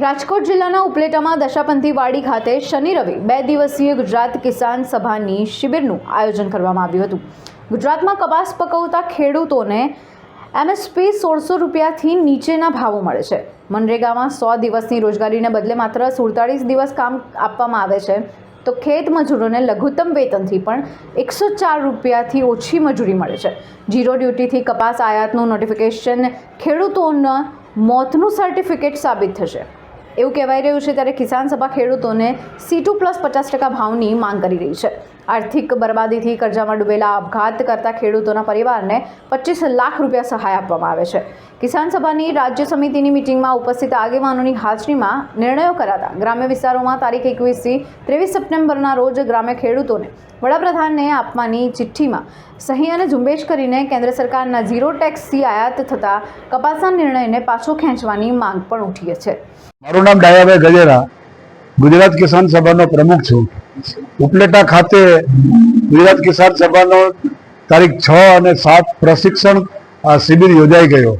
રાજકોટ જિલ્લાના ઉપલેટામાં દશાપંથી વાડી ખાતે શનિ રવિ બે દિવસીય ગુજરાત કિસાન સભાની શિબિરનું આયોજન કરવામાં આવ્યું હતું. ગુજરાતમાં કપાસ પકવતા ખેડૂતોને એમએસપી સોળસો રૂપિયાથી નીચેના ભાવો મળે છે. મનરેગામાં સો દિવસની રોજગારીને બદલે માત્ર સુડતાળીસ દિવસ કામ આપવામાં આવે છે. તો ખેત મજૂરોને લઘુત્તમ વેતનથી પણ એકસો ચાર રૂપિયાથી ઓછી મજૂરી મળે છે. જીરો ડ્યુટીથી કપાસ આયાતનું નોટિફિકેશન ખેડૂતોના મોતનું સર્ટિફિકેટ સાબિત થશે. એવું કહેવાઈ રહ્યું છે ત્યારે કિસાન સભા ખેડૂતોને સી ટુ પ્લસ પચાસ ટકા ભાવની માંગ કરી રહી છે. આર્થિક બરબાદીથી કરજામાં ડૂબેલા આપઘાત કરતા ખેડૂતોના પરિવારને પચીસ લાખ રૂપિયા સહાય આપવામાં આવે છે. કિસાન સભાની રાજ્ય સમિતિની મિટિંગમાં ઉપસ્થિત આગેવાનોની હાજરીમાં નિર્ણયો કરાતા ગ્રામ્ય વિસ્તારોમાં તારીખ એકવીસથી ત્રેવીસ સપ્ટેમ્બરના રોજ ગ્રામ્ય ખેડૂતોને વડાપ્રધાનને આપવાની ચિઠ્ઠીમાં સહી અને ઝુંબેશ કરીને કેન્દ્ર સરકારના ઝીરો ટેક્સથી આયાત થતા કપાસના નિર્ણયને પાછો ખેંચવાની માંગ પણ ઉઠી છે. મારું નામ ગુજરાત કિસાન સભાનો પ્રમુખ છું. ઉપલેટા ખાતે ગુજરાત કિસાન સભાનો તારીખ છ અને સાત પ્રશિક્ષણ શિબિર યોજાઈ ગયો.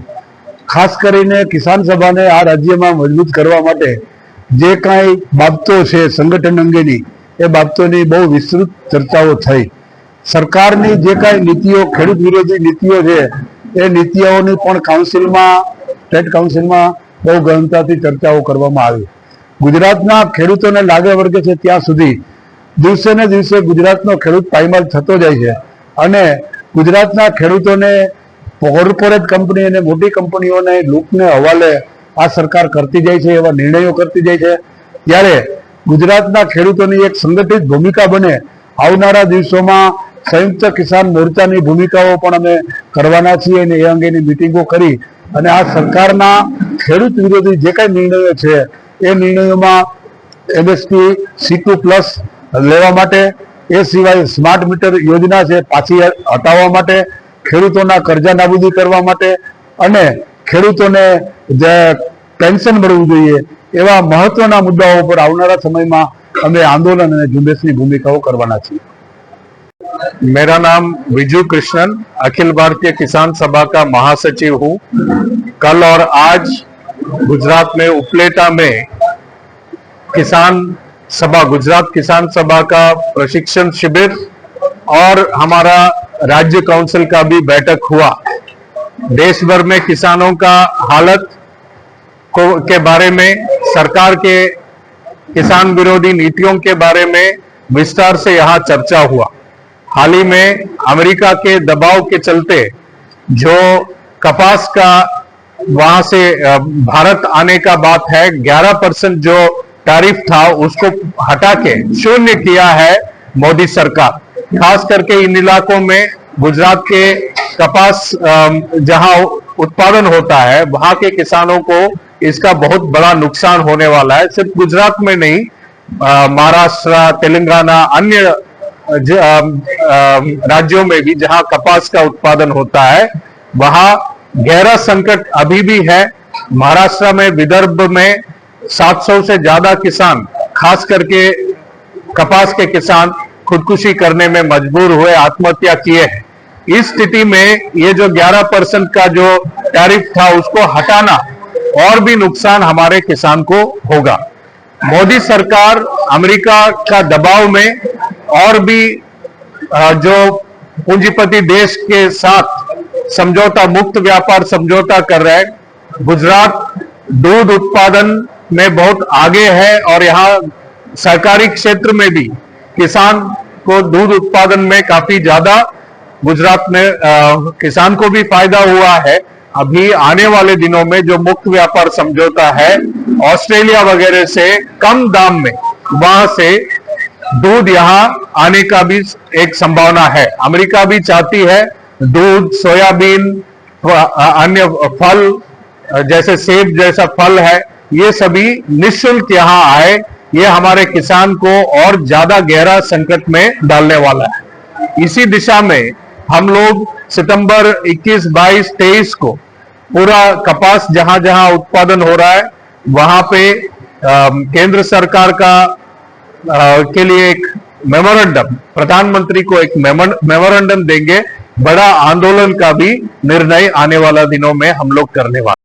ખાસ કરીને કિસાન સભાને આ રાજ્યમાં મજબૂત કરવા માટે જે કાંઈ બાબતો છે સંગઠન અંગેની, એ બાબતોની બહુ વિસ્તૃત ચર્ચાઓ થઈ. સરકારની જે કાંઈ નીતિઓ, ખેડૂત વિરોધી નીતિઓ છે, એ નીતિઓની પણ કાઉન્સિલમાં, સ્ટેટ કાઉન્સિલમાં બહુ ગહનતાથી ચર્ચાઓ કરવામાં આવી. ગુજરાતના ખેડૂતોને લાગે વર્ગે છે ત્યાં સુધી દિવસે ને દિવસે ગુજરાતનો ખેડૂત પાયમાલ થતો જાય છે. અને ગુજરાતના ખેડૂતોને કોર્પોરેટ કંપની અને મોટી કંપનીઓને લૂંટને હવાલે આ સરકાર કરતી જાય છે, એવા નિર્ણયો કરતી જાય છે. ત્યારે ગુજરાતના ખેડૂતોની એક સંગઠિત ભૂમિકા બને. આવનારા દિવસોમાં સંયુક્ત કિસાન મોરચાની ભૂમિકાઓ પણ અમે કરવાના છીએ અને એ અંગેની મિટિંગો કરી. અને આ સરકારના ખેડૂત વિરોધી જે કાંઈ નિર્ણયો છે, એ નિર્ણયોમાં એમએસપી, સી ટુ પ્લસ લેવા માટે એ સિવાય સ્માર્ટ મીટર યોજના છે પાછી હટાવવા માટે ખેડૂતોના કર્જા નાબૂદી કરવા માટે અને ખેડૂતોને જે પેન્શન મળવું જોઈએ એવા મહત્વના મુદ્દાઓ પર આવનારા સમયમાં અમે આંદોલન અને ઝુંબેશની ભૂમિકાઓ કરવાના છીએ मेरा नाम विजू कृष्णन अखिल भारतीय किसान सभा का महासचिव हूँ कल और आज गुजरात में उपलेटा में किसान सभा, गुजरात किसान सभा का प्रशिक्षण शिविर और हमारा राज्य काउंसिल का भी बैठक हुआ। देश भर में किसानों का हालत को, के बारे में, सरकार के किसान विरोधी नीतियों के बारे में विस्तार से यहाँ चर्चा हुआ। हाल ही में अमेरिका के दबाव के चलते जो कपास का, वहाँ से भारत आने का बात है 11 परसेंट जो टैरिफ था, उसको हटा के शून्य किया है मोदी सरकार। खास करके इन इलाकों में गुजरात के कपास जहाँ उत्पादन होता है, वहाँ के किसानों को इसका बहुत बड़ा नुकसान होने वाला है। सिर्फ़ गुजरात में नहीं महाराष्ट्र, तेलंगाना, अन्य राज्यों में भी जहाँ कपास का उत्पादन होता है, वहाँ गहरा संकट अभी भी है। महाराष्ट्र में, विदर्भ में 700 से ज़्यादा किसान, खास करके कपास के किसान, खुदकुशी करने में मजबूर हुए, आत्महत्या किए हैं। इस स्थिति में ये जो 11 परसेंट का जो टैरिफ था, उसको हटाना और भी नुकसान हमारे किसान को होगा। मोदी सरकार अमेरिका का दबाव में और भी जो पूंजीपति देश के साथ समझौता, मुक्त व्यापार समझौता कर रहे हैं, गुजरात दूध उत्पादन में बहुत आगे है और यहाँ सरकारी क्षेत्र में भी किसान को दूध उत्पादन में काफ़ी ज़्यादा गुजरात में अ, किसान को भी फ़ायदा हुआ है। अभी आने वाले दिनों में जो मुक्त व्यापार समझौता है ऑस्ट्रेलिया वगैरह से कम दाम में वहाँ से दूध यहाँ आने का भी एक संभावना है। अमेरिका भी चाहती है दूध सोयाबीन अन्य फल जैसे सेब जैसा फल है ये सभी निशुल्क यहाँ आए ये हमारे किसान को और ज़्यादा गहरा संकट में डालने वाला है। इसी दिशा में हम लोग सितंबर 21, 22, 23 को पूरा कपास जहाँ जहाँ उत्पादन हो रहा है वहाँ पे अम, केंद्र सरकार का अ, के लिए एक मेमोरेंडम प्रधानमंत्री को एक मेमोरेंडम देंगे। बड़ा आंदोलन का भी निर्णय आने वाला दिनों में हम लोग करने वाले